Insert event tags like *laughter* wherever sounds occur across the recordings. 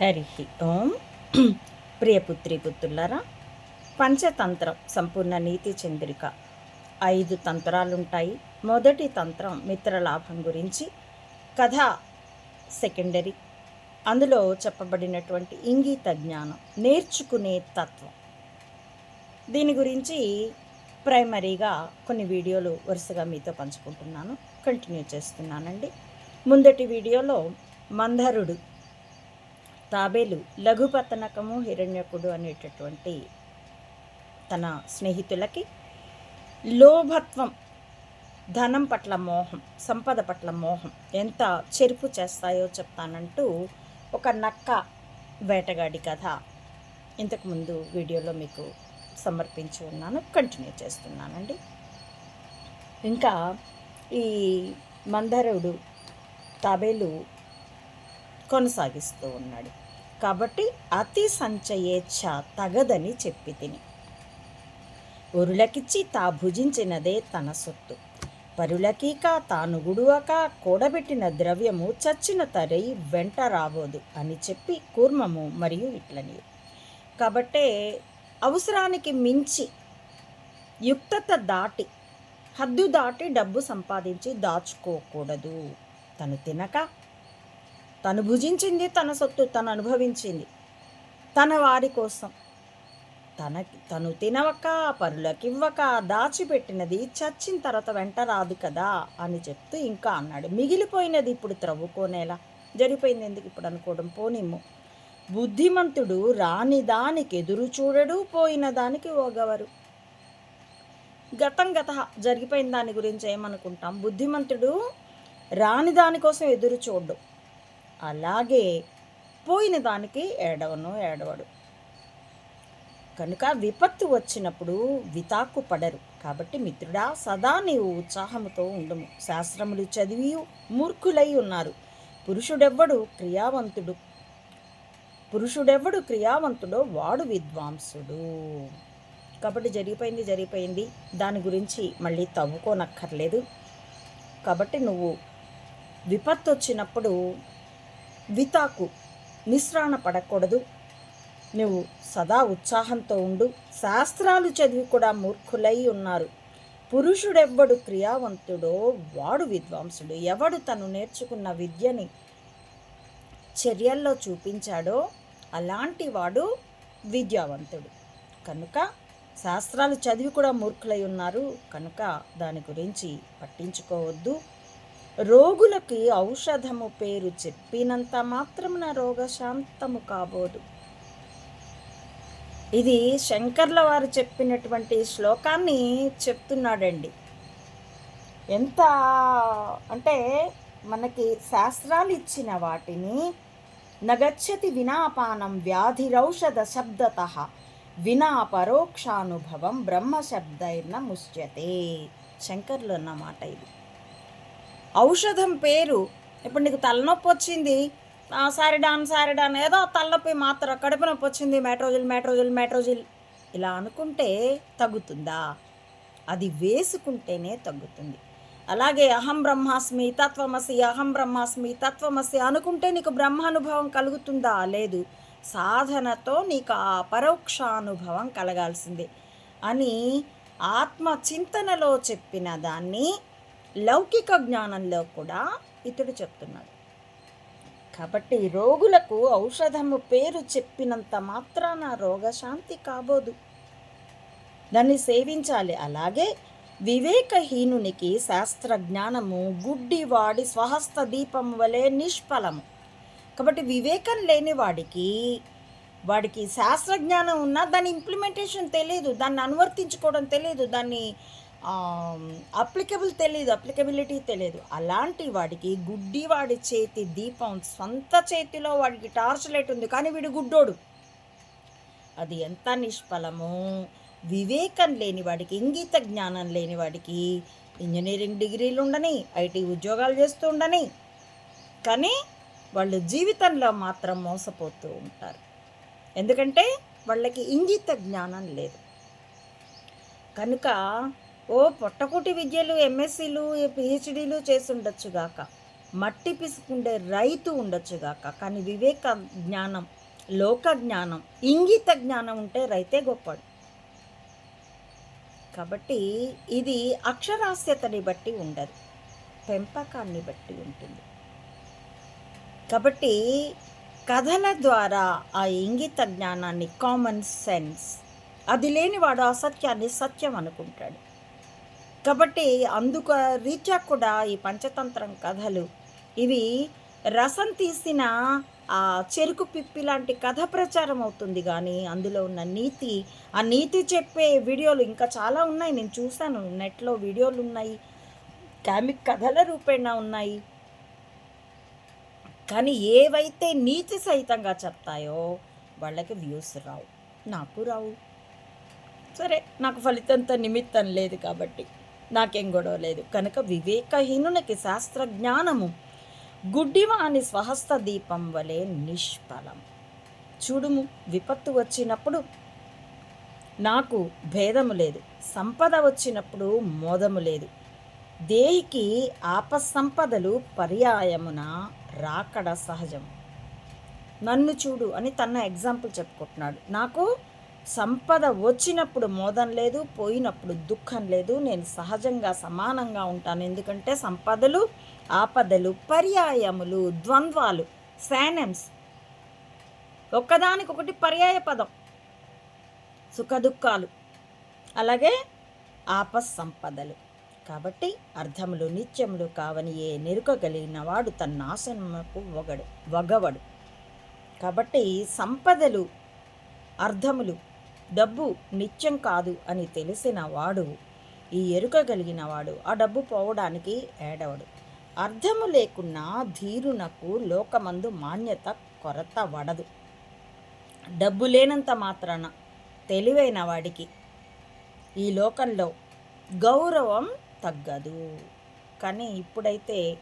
హరి ఓం. *clears throat* ప్రియపుత్రి పుత్రులరా పంచతంత్రం సంపూర్ణ నీతి చంద్రిక. ఐదు తంత్రాలుంటాయి. మొదటి తంత్రం మిత్రలాభం గురించి కథ సెకండరీ. అందులో చెప్పబడినటువంటి ఇంగిత జ్ఞానం నేర్చుకునే తత్వం. దీని గురించి ప్రైమరీగా కొన్ని వీడియోలు వరుసగా మీతో పంచుకుంటున్నాను. కంటిన్యూ చేస్తున్నానండి. ముందటి వీడియోలో మందరుడు తాబేలు లఘుపతనకము హిరణ్యకుడు అనేటటువంటి తన స్నేహితులకి లోభత్వం ధనం పట్ల మోహం సంపద పట్ల మోహం ఎంత చెరుపు చేస్తాయో చెప్తానంటూ ఒక నక్క వేటగాడి కథ ఇంతకుముందు వీడియోలో మీకు సమర్పించి ఉన్నాను కంటిన్యూ చేస్తున్నానండి. ఇంకా ఈ మందరుడు తాబేలు కొనసాగిస్తూ ఉన్నాడు. కాబట్టి అతి సంచయేచ్ఛ తగదని చెప్పి తిని. ఒరులకిచ్చి తా భుజించినదే తన సొత్తు. పరులకీక తాను గుడువక కూడబెట్టిన ద్రవ్యము చచ్చిన తరై వెంట రాబోదు అని చెప్పి కూర్మము మరియు ఇట్లని కాబట్టే అవసరానికి మించి యుక్తత దాటి హద్దు దాటి డబ్బు సంపాదించి దాచుకోకూడదు. తను తినక తను భుజించింది తన సొత్తు తను అనుభవించింది. తన వారి కోసం. తన తను తినవక పరులకివ్వక దాచిపెట్టినది చచ్చిన తర్వాత వెంట రాదు కదా అని చెప్తూ ఇంకా అన్నాడు. మిగిలిపోయినది ఇప్పుడు త్రవ్వుకోనేలా. జరిపోయింది ఎందుకు ఇప్పుడు అనుకోవడం? పోనిమ్ము. బుద్ధిమంతుడు రాని దానికి ఎదురు చూడడు పోయిన దానికి ఓగవరు. గతం గత జరిగిపోయిన దాని గురించి ఏమనుకుంటాం? బుద్ధిమంతుడు రాని దానికోసం ఎదురు చూడడు. అలాగే పోయిన దానికి ఏడవను ఏడవడు. కనుక విపత్తు వచ్చినప్పుడు వితాకు పడరు. కాబట్టి మిత్రుడా సదా నీవు ఉత్సాహముతో ఉండము. శాస్త్రములు చదివి మూర్ఖులై ఉన్నారు. పురుషుడెవ్వడు క్రియావంతుడు పురుషుడెవ్వడు క్రియావంతుడో వాడు విద్వాంసుడు. కాబట్టి జరిగిపోయింది జరిగిపోయింది. దాని గురించి మళ్ళీ తవ్వుకోనక్కర్లేదు. కాబట్టి నువ్వు విపత్తు వచ్చినప్పుడు వితాకు నిస్రాణ పడకూడదు. నువ్వు సదా ఉత్సాహంతో ఉండు. శాస్త్రాలు చదివి కూడా మూర్ఖులై ఉన్నారు. పురుషుడెవ్వడు క్రియావంతుడో వాడు విద్వాంసుడు. ఎవడు తను నేర్చుకున్న విద్యని చర్యల్లో చూపించాడో అలాంటి వాడు విద్యావంతుడు. కనుక శాస్త్రాలు చదివి కూడా మూర్ఖులై ఉన్నారు. కనుక దాని గురించి పట్టించుకోవద్దు. రోగులకి ఔషధము పేరు చెప్పినంత మాత్రమున రోగశాంతము కాబోదు. ఇది శంకర్ల వారు చెప్పినటువంటి శ్లోకాన్ని చెప్తున్నాడండి. ఎంత అంటే మనకి శాస్త్రాలు ఇచ్చిన వాటిని నగచ్చతి వినాపానం వ్యాధిరౌషధ శబ్దత వినా పరోక్షానుభవం బ్రహ్మశబ్దైన ముష్యతే శంకర్లు అన్నమాట ఇది. ఔషధం పేరు. ఇప్పుడు నీకు తలనొప్పి వచ్చింది. సారిడాన్ సారిడాన్ ఏదో తలనొప్పి మాత్ర కడుపు నొప్పి వచ్చింది. మెట్రోజిల్ మెట్రోజిల్ మెట్రోజిల్. ఇలా అనుకుంటే తగ్గుతుందా? అది వేసుకుంటేనే తగ్గుతుంది. అలాగే అహం బ్రహ్మాస్మి తత్వమసి అహం బ్రహ్మాస్మి తత్వమసి అనుకుంటే నీకు బ్రహ్మానుభవం కలుగుతుందా? లేదు. సాధనతో నీకు ఆ పరోక్షానుభవం కలగాల్సిందే అని ఆత్మ చింతనలో చెప్పిన దాన్ని లౌకిక జ్ఞానంలో కూడా ఇతడు చెప్తున్నాడు. కాబట్టి రోగులకు ఔషధము పేరు చెప్పినంత మాత్రాన రోగశాంతి కాబోదు. దాన్ని సేవించాలి. అలాగే వివేకహీనునికి శాస్త్ర జ్ఞానము గుడ్డివాడి స్వహస్త దీపం వలె నిష్ఫలము. కాబట్టి వివేకం లేని వాడికి వాడికి శాస్త్రజ్ఞానం ఉన్నా దాని ఇంప్లిమెంటేషన్ తెలియదు దాన్ని అనువర్తించుకోవడం తెలియదు దాన్ని అప్లికబుల్ తెలియదు అప్లికబిలిటీ తెలియదు అలాంటి వాడికి గుడ్డివాడి చేతి దీపం సొంత చేతిలో వాడికి టార్చ్ లైట్ ఉంది కానీ వీడు గుడ్డోడు. అది ఎంత నిష్ఫలమో. వివేకం లేని వాడికి ఇంగిత జ్ఞానం లేని వాడికి ఇంజనీరింగ్ డిగ్రీలు ఉండని ఐటీ ఉద్యోగాలు చేస్తూ ఉండని కానీ వాళ్ళు జీవితంలో మాత్రం మోసపోతూ ఉంటారు. ఎందుకంటే వాళ్ళకి ఇంగిత జ్ఞానం లేదు. కనుక ఓ పొట్టకుటి విద్యలు ఎంఎస్సీలు పిహెచ్డీలు చేసి ఉండొచ్చు మట్టి పిసుకుండే రైతు ఉండొచ్చుగాక కానీ వివేక జ్ఞానం లోక జ్ఞానం ఇంగిత జ్ఞానం ఉంటే రైతే గొప్పడు. కాబట్టి ఇది అక్షరాస్యతని బట్టి ఉండదు. పెంపకాన్ని బట్టి ఉంటుంది. కాబట్టి కథల ద్వారా ఆ ఇంగిత జ్ఞానాన్ని కామన్ సెన్స్ అది లేనివాడు అసత్యాన్ని సత్యం అనుకుంటాడు. కాబట్టి అందుకు రీత్యా కూడా ఈ పంచతంత్రం కథలు. ఇవి రసం తీసిన ఆ చెరుకు పిప్పి లాంటి కథ ప్రచారం అవుతుంది కానీ అందులో ఉన్న నీతి ఆ నీతి చెప్పే వీడియోలు ఇంకా చాలా ఉన్నాయి. నేను చూశాను నెట్లో వీడియోలు ఉన్నాయి. కామిక్ కథల రూపేణ ఉన్నాయి. కానీ ఏవైతే నీతి సహితంగా చెప్తాయో వాళ్ళకి వ్యూస్ రావు. నాకు రావు. సరే నాకు ఫలితంతో నిమిత్తం లేదు కాబట్టి. నాకేం గొడవ లేదు. కనుక వివేకహీనునికి శాస్త్ర జ్ఞానము గుడ్డివాని స్వహస్త దీపం వలె నిష్ఫలం. చూడుము విపత్తు వచ్చినప్పుడు నాకు భేదము లేదు. సంపద వచ్చినప్పుడు మోదము లేదు. దేహికి ఆపసంపదలు పర్యాయమున రాకడ సహజం. నన్ను చూడు అని తన ఎగ్జాంపుల్ చెప్పుకుంటున్నాడు. నాకు సంపద వచ్చినప్పుడు మోదం లేదు పోయినప్పుడు దుఃఖం లేదు. నేను సహజంగా సమానంగా ఉంటాను. ఎందుకంటే సంపదలు ఆపదలు పర్యాయములు ద్వంద్వాలు శానమ్స్ ఒక్కదానికొకటి పర్యాయ పదం. సుఖదుఖాలు అలాగే ఆపస్సంపదలు కాబట్టి అర్థములు నిత్యములు కావని ఏ నెరుకగలిగిన వాడు తన నాశనముకు వగడు వగవడు. కాబట్టి సంపదలు అర్థములు డబ్బు నిత్యం కాదు అని తెలిసిన వాడు ఈ ఎరుక కలిగిన వాడు ఆ డబ్బు పోవడానికి ఏడవడు. అర్థము లేకున్నా ధీరునకు లోకమందు మాన్యత కొరత వడదు డబ్బు లేనంత మాత్రాన తెలివైన వాడికి ఈ లోకంలో గౌరవం తగ్గదు. కానీ ఇప్పుడైతే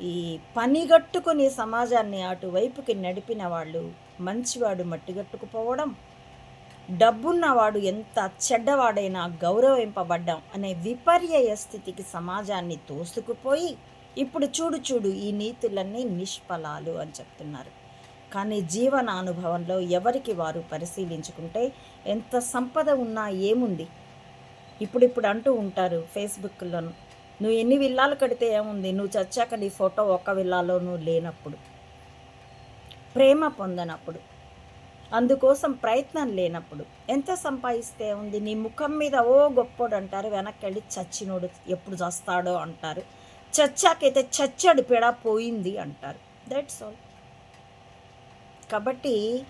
ఈ పనిగట్టుకుని సమాజాన్ని అటువైపుకి నడిపిన వాళ్ళు మంచివాడు మట్టిగట్టుకుపోవడం డబ్బున్నవాడు ఎంత చెడ్డవాడైనా గౌరవింపబడ్డాం అనే విపర్యయ స్థితికి సమాజాన్ని తోసుకుపోయి ఇప్పుడు చూడు చూడు ఈ నీతులన్నీ నిష్ఫలాలు అని చెప్తున్నారు. కానీ జీవన అనుభవంలో ఎవరికి వారు పరిశీలించుకుంటే ఎంత సంపద ఉన్నా ఏముంది? ఇప్పుడిప్పుడు అంటూ ఉంటారు ఫేస్బుక్లోను నువ్వు ఎన్ని విల్లాలు కడితే ఏముంది? నువ్వు చచ్చాక నీ ఫోటో ఒక్క విల్లాలోనూ లేనప్పుడు ప్రేమ పొందనప్పుడు. అందుకోసం ప్రయత్నం లేనప్పుడు ఎంత సంపాదిస్తే ఉంది? నీ ముఖం మీద ఓ గొప్పోడు అంటారు వెనక్కి వెళ్ళి చచ్చినోడు ఎప్పుడు చస్తాడో అంటారు. చచ్చాకైతే చచ్చాడు పెడ పోయింది అంటారు. దట్స్ ఆల్ కాబట్టి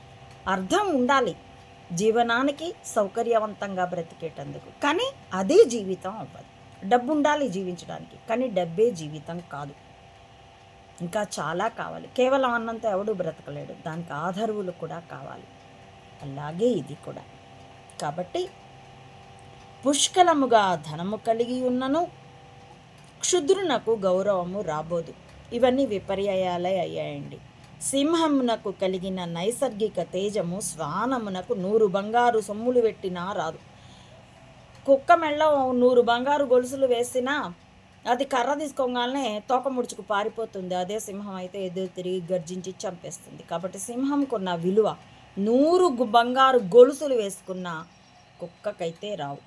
అర్థం ఉండాలి. జీవనానికి సౌకర్యవంతంగా బ్రతికేటందుకు. కానీ అదే జీవితం అవ్వదు. డబ్బు ఉండాలి జీవించడానికి. కానీ డబ్బే జీవితం కాదు. ఇంకా చాలా కావాలి. కేవలం అన్నంత ఎవడు బ్రతకలేడు. దానికి ఆధారువులు కూడా కావాలి. అలాగే ఇది కూడా. కాబట్టి పుష్కలముగా ధనము కలిగి ఉన్నను క్షుద్రునకు గౌరవము రాబోదు. ఇవన్నీ విపర్యాలే అయ్యాయండి. సింహమునకు కలిగిన నైసర్గిక తేజము శ్వానమునకు నూరు బంగారు సొమ్ములు పెట్టినా రాదు. కుక్క మెళ్ళ నూరు బంగారు గొలుసులు వేసినా అది కర్ర తీసుకోగానే తోక ముడుచుకు పారిపోతుంది. అదే సింహం అయితే ఎదురు తిరిగి గర్జించి చంపేస్తుంది. కాబట్టి సింహంకున్న విలువ నూరు బంగారు గొలుసులు వేసుకున్న కుక్కకైతే రావు.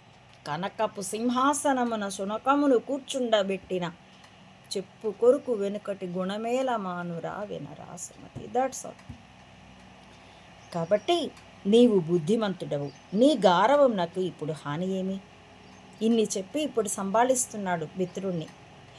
కనకపు సింహాసనమున శునకమును కూర్చుండబెట్టిన చెప్పు కొరుకు వెనుకటి గుణమేల మానురా వినరా సుమతి దట్స్ ఆల్ కాబట్టి నీవు బుద్ధిమంతుడవు. నీ గారవం నాకు ఇప్పుడు హాని ఏమి? ఇన్ని చెప్పి ఇప్పుడు సంభాళిస్తున్నాడు మిత్రుణ్ణి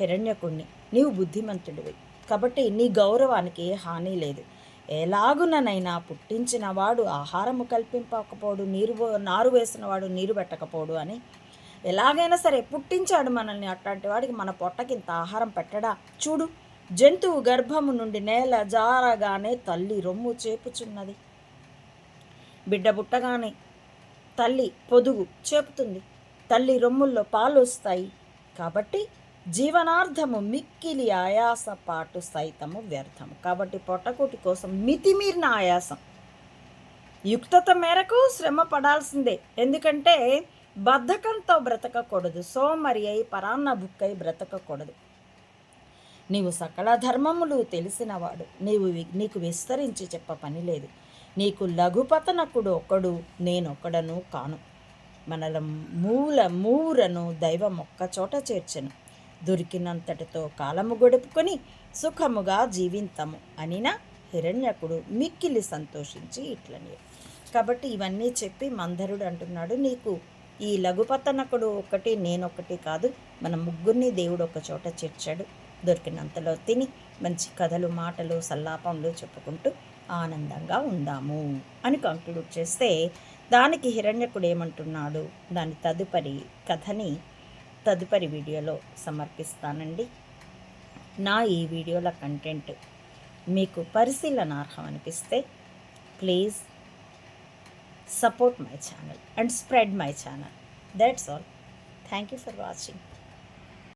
హిరణ్యకుణ్ణి. నీవు బుద్ధిమంతుడివి. కాబట్టి నీ గౌరవానికి హాని లేదు. ఎలాగుననైనా పుట్టించినవాడు ఆహారము కల్పింపకపోడు నీరు నారు వేసినవాడు నీరు పెట్టకపోడు అని. ఎలాగైనా సరే పుట్టించాడు మనల్ని అట్లాంటి వాడికి మన పొట్టకి ఇంత ఆహారం పెట్టడా? చూడు జంతువు గర్భము నుండి నేల జారగానే తల్లి రొమ్ము చేపుచున్నది. బిడ్డ పుట్టగానే తల్లి పొదుగు చేపుతుంది. తల్లి రొమ్ముల్లో పాలు వస్తాయి కాబట్టి జీవనార్థము మిక్కిలి ఆయాస పాటు సైతము వ్యర్థము. కాబట్టి పొట్టకూటి కోసం మితిమీరిన ఆయాసం. యుక్తత మేరకు శ్రమ పడాల్సిందే. ఎందుకంటే బద్ధకంతో బ్రతకకూడదు. సోమరి అయి పరాన్న బుక్కై బ్రతకకూడదు. నీవు సకల ధర్మములు తెలిసినవాడు. నీవు వి- నీకు విస్తరించి చెప్ప పని లేదు. నీకు లఘుపతనకుడు ఒకడు నేనొక్కడను కాను. మనల మూల మూరను దైవం ఒక్క చోట చేర్చెను. దొరికినంతటితో కాలము గడుపుకొని సుఖముగా జీవింతము అనిన హిరణ్యకుడు మిక్కిలి సంతోషించి ఇట్లనే. కాబట్టి ఇవన్నీ చెప్పి మందరుడు అంటున్నాడు నీకు ఈ లఘుపతనకుడు ఒకటి నేనొకటి కాదు. మన ముగ్గురిని దేవుడు ఒక చోట చేర్చాడు. దొరికినంతలో తిని మంచి కథలు మాటలు సల్లాపంలు చెప్పుకుంటూ ఆనందంగా ఉందాము అని కంక్లూడ్ చేస్తే దానికి హిరణ్యకుడు ఏమంటున్నాడు దాని తదుపరి కథని తదుపరి వీడియోలో సమర్పిస్తానండి. నా ఈ వీడియోల కంటెంట్ మీకు పరిశీలనార్హం అనిపిస్తే please support my channel and spread my channel. That's all thank you for watching